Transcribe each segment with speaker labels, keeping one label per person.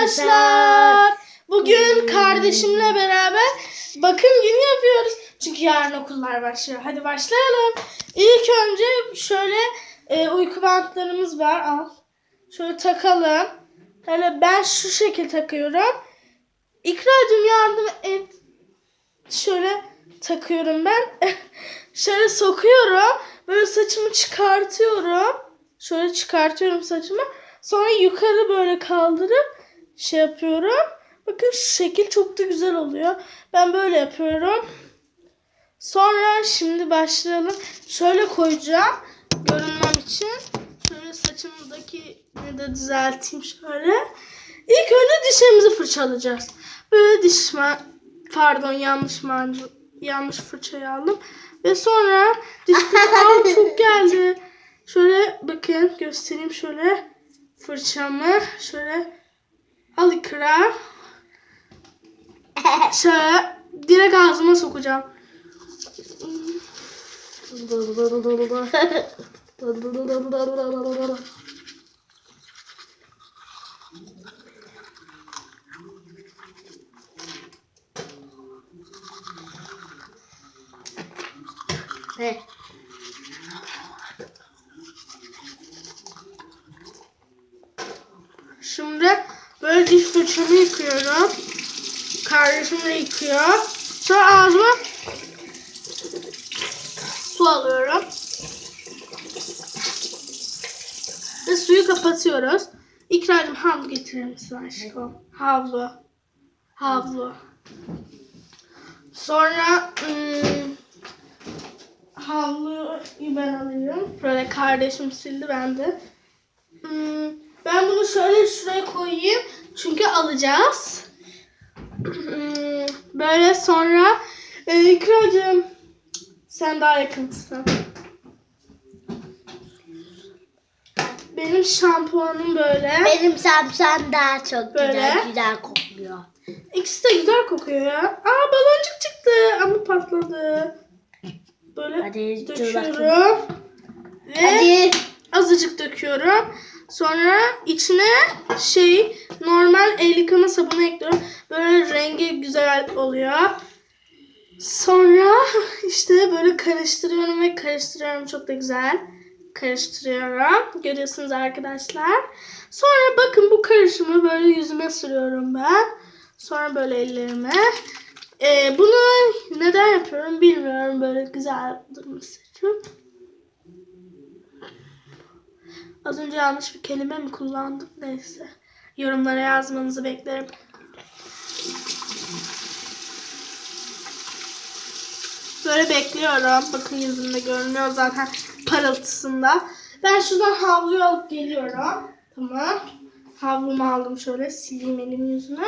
Speaker 1: arkadaşlar. Bugün kardeşimle beraber bakım günü yapıyoruz. Çünkü yarın okullar başlıyor. Hadi başlayalım. İlk önce şöyle e, uyku bantlarımız var. Al. Şöyle takalım. Hele ben şu şekil takıyorum. İkracığım yardım et. Şöyle takıyorum ben. şöyle sokuyorum. Böyle saçımı çıkartıyorum. Şöyle çıkartıyorum saçımı. Sonra yukarı böyle kaldırıp şey yapıyorum. Bakın şekil çok da güzel oluyor. Ben böyle yapıyorum. Sonra şimdi başlayalım. Şöyle koyacağım. Görünmem için. Şöyle saçımdaki ne de düzelteyim şöyle. İlk önce dişlerimizi fırçalayacağız. Böyle diş pardon yanlış macun yanlış fırçayı aldım. Ve sonra diş fırçam çok geldi. Şöyle bakın göstereyim şöyle fırçamı şöyle al ikra. Şöyle direkt ağzıma sokacağım.
Speaker 2: Ne?
Speaker 1: Şimdi böyle diş fırçamı yıkıyorum. Kardeşim de yıkıyor. Sonra ağzıma su alıyorum. Ve suyu kapatıyoruz. İkracığım havlu getirir misin aşkım? Havlu. Havlu. Sonra ım, havluyu ben alıyorum. Böyle kardeşim sildi ben de. Hmm, ben bunu şöyle şuraya koyayım. Çünkü alacağız. Hmm, Böyle sonra e, İkracığım sen daha yakınsın. Benim şampuanım böyle.
Speaker 2: Benim samsam daha çok
Speaker 1: Böyle.
Speaker 2: güzel güzel kokuyor.
Speaker 1: İkisi de güzel kokuyor ya. Aa baloncuk çıktı ama patladı. Böyle
Speaker 2: Hadi
Speaker 1: döküyorum. Ve
Speaker 2: Hadi.
Speaker 1: azıcık döküyorum. Sonra içine şey normal el yıkama sabunu ekliyorum. Böyle rengi güzel oluyor. Sonra işte böyle karıştırıyorum ve karıştırıyorum çok da güzel. Karıştırıyorum. Görüyorsunuz arkadaşlar. Sonra bakın bu karışımı böyle yüzüme sürüyorum ben. Sonra böyle ellerime. Ee, bunu neden yapıyorum bilmiyorum. Böyle güzel durması için. Az önce yanlış bir kelime mi kullandım? Neyse. Yorumlara yazmanızı beklerim. Böyle bekliyorum. Bakın yüzümde görünüyor zaten parıltısında. Ben şuradan havluyu alıp geliyorum. Tamam. Havlumu aldım şöyle sileyim elimi yüzünü.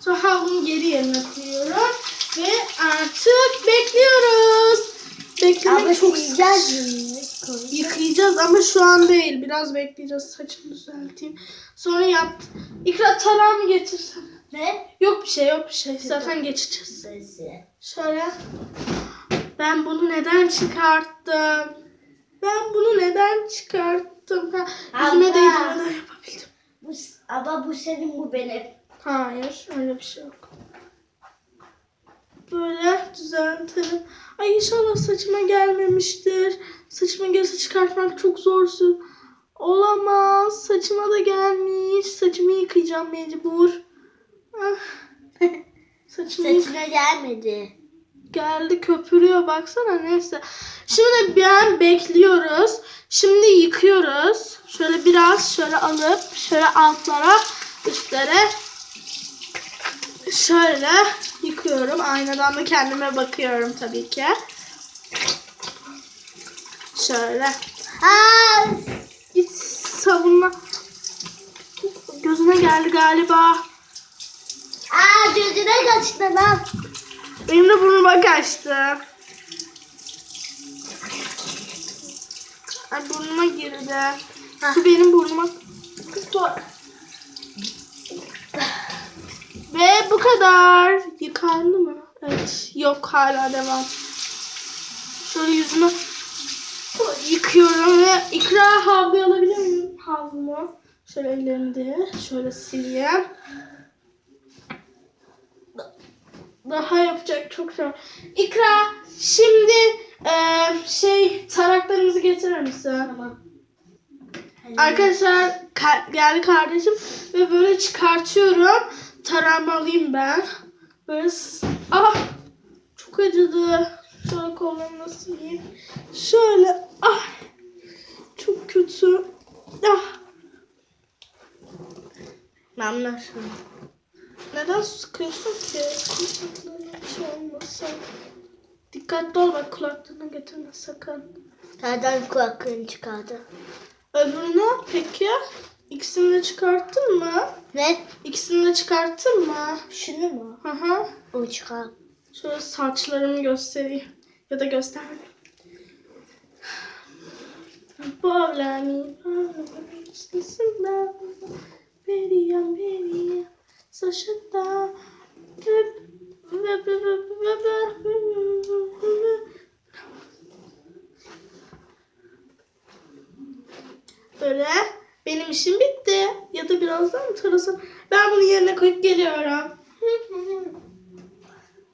Speaker 1: Sonra havlumu geri yerine koyuyorum. Ve artık bekliyoruz. Beklemek çok
Speaker 2: mi?
Speaker 1: Yıkayacağız ama şu an değil. Biraz bekleyeceğiz. Saçımı düzelteyim. Sonra yap. İkra tarağımı getirsen.
Speaker 2: Ne?
Speaker 1: Yok bir şey yok bir şey. Zaten geçeceğiz. Şöyle. Ben bunu neden çıkarttım? Ben bunu neden çıkarttım? Ha, yüzüme değdirmeden yapabildim.
Speaker 2: Bu, ama bu senin bu benim.
Speaker 1: Hayır öyle bir şey yok. Böyle düzeltelim. Ay inşallah saçıma gelmemiştir. Saçıma gelse çıkartmak çok zor. Olamaz. Saçıma da gelmiş. Saçımı yıkayacağım mecbur. Ah. Saçımı yık-
Speaker 2: Saçına gelmedi.
Speaker 1: geldi köpürüyor baksana neyse. Şimdi ben bekliyoruz. Şimdi yıkıyoruz. Şöyle biraz şöyle alıp şöyle altlara üstlere şöyle yıkıyorum. Aynadan da kendime bakıyorum tabii ki. Şöyle.
Speaker 2: Aa,
Speaker 1: Git savunma. Gözüne geldi galiba.
Speaker 2: aa gözüne kaçtı lan.
Speaker 1: Benim de burnuma kaçtı. Ay burnuma girdi. Su benim burnuma tuttu. Ve bu kadar. Yıkandı mı? Evet. Yok hala devam. Şöyle yüzümü yıkıyorum ve ikra havlu alabilir miyim? Havlumu. Şöyle ellerimi de şöyle sileyim. Daha yapacak çok zor. İkra şimdi eee, şey taraklarımızı getirir misin?
Speaker 2: Tamam.
Speaker 1: Arkadaşlar ka- geldi kardeşim ve böyle çıkartıyorum. Tarağımı alayım ben. Böyle ah çok acıdı. Şöyle kollarımı nasıl yiyeyim? Şöyle ah çok kötü. Ah
Speaker 2: Ben nasıl?
Speaker 1: neden sıkıyorsun ki? Kulaklarına bir şey olmasın. Dikkatli ol bak kulaklarına getirme sakın.
Speaker 2: Nereden kulaklığını çıkardı?
Speaker 1: Öbürünü peki? İkisini de çıkarttın mı?
Speaker 2: Ne?
Speaker 1: İkisini de çıkarttın mı?
Speaker 2: Şunu mu?
Speaker 1: Hı hı.
Speaker 2: O çıkar.
Speaker 1: Şöyle saçlarımı göstereyim. Ya da göstermeyeyim. Bağlami, bağlami, üstüsünde, veriyem, veriyem, saçında, ve- ve- ve- ve- ve- ve- ve- Böyle benim işim bitti. Ya da birazdan mı tarasam? Ben bunu yerine koyup geliyorum.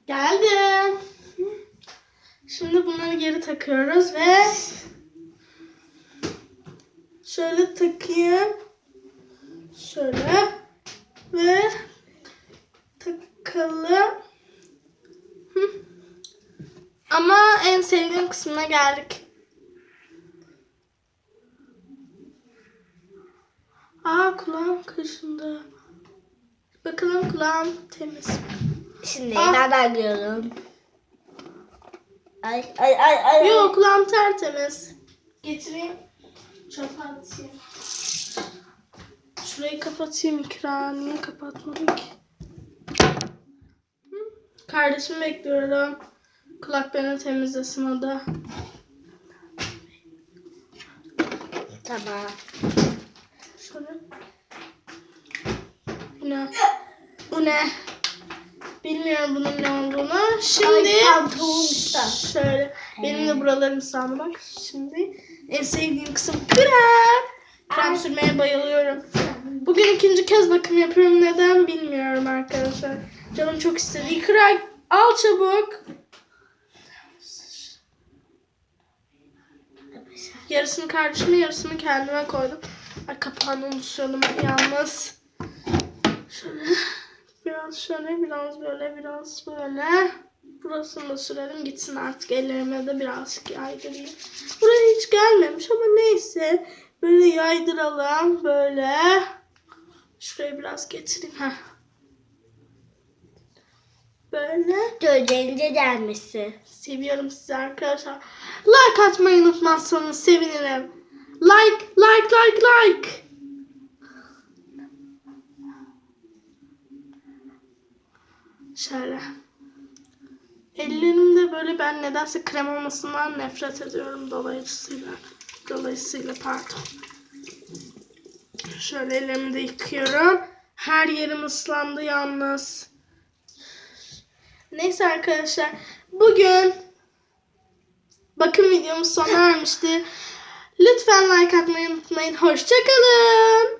Speaker 1: Geldim. Şimdi bunları geri takıyoruz ve şöyle takayım. Şöyle ve takalım. Ama en sevdiğim kısmına geldik. Aa kulağım kaşındı. Bakalım kulağım temiz.
Speaker 2: Şimdi
Speaker 1: Ah.
Speaker 2: nereden görüyorum? Ay ay ay ay.
Speaker 1: Yok kulağım tertemiz. Getireyim. Çöpe atayım. Şurayı kapatayım ikra. Niye kapatmadım ki? Hı? Kardeşimi bekliyorum. Kulaklarını temizlesin o da.
Speaker 2: Tamam.
Speaker 1: Şöyle. Bu ne? Bu ne? Bilmiyorum bunun ne olduğunu. Şimdi
Speaker 2: Ay,
Speaker 1: şöyle benim de buralarım ıslandı bak. Şimdi en sevdiğim kısım krem. Krem sürmeye bayılıyorum. Bugün ikinci kez bakım yapıyorum. Neden bilmiyorum arkadaşlar. Canım çok istedi. İkra al çabuk. Yarısını kardeşime yarısını kendime koydum. Kapağını unutuyordum yalnız. Şöyle biraz şöyle biraz böyle biraz böyle. Burasını da sürelim gitsin artık ellerime de birazcık yaydırayım. Buraya hiç gelmemiş ama neyse. Böyle yaydıralım böyle. Şuraya biraz getireyim. Heh. Böyle.
Speaker 2: Gözlerinize gelmesi.
Speaker 1: Seviyorum sizi arkadaşlar. Like atmayı unutmazsanız sevinirim. Like, like, like, like. Şöyle. Ellerimde böyle ben nedense krem olmasından nefret ediyorum dolayısıyla. Dolayısıyla pardon. Şöyle ellerimi de yıkıyorum. Her yerim ıslandı yalnız. Neyse arkadaşlar. Bugün bakım videomuz sona ermiştir. Lütfen like atmayı unutmayın. Hoşçakalın.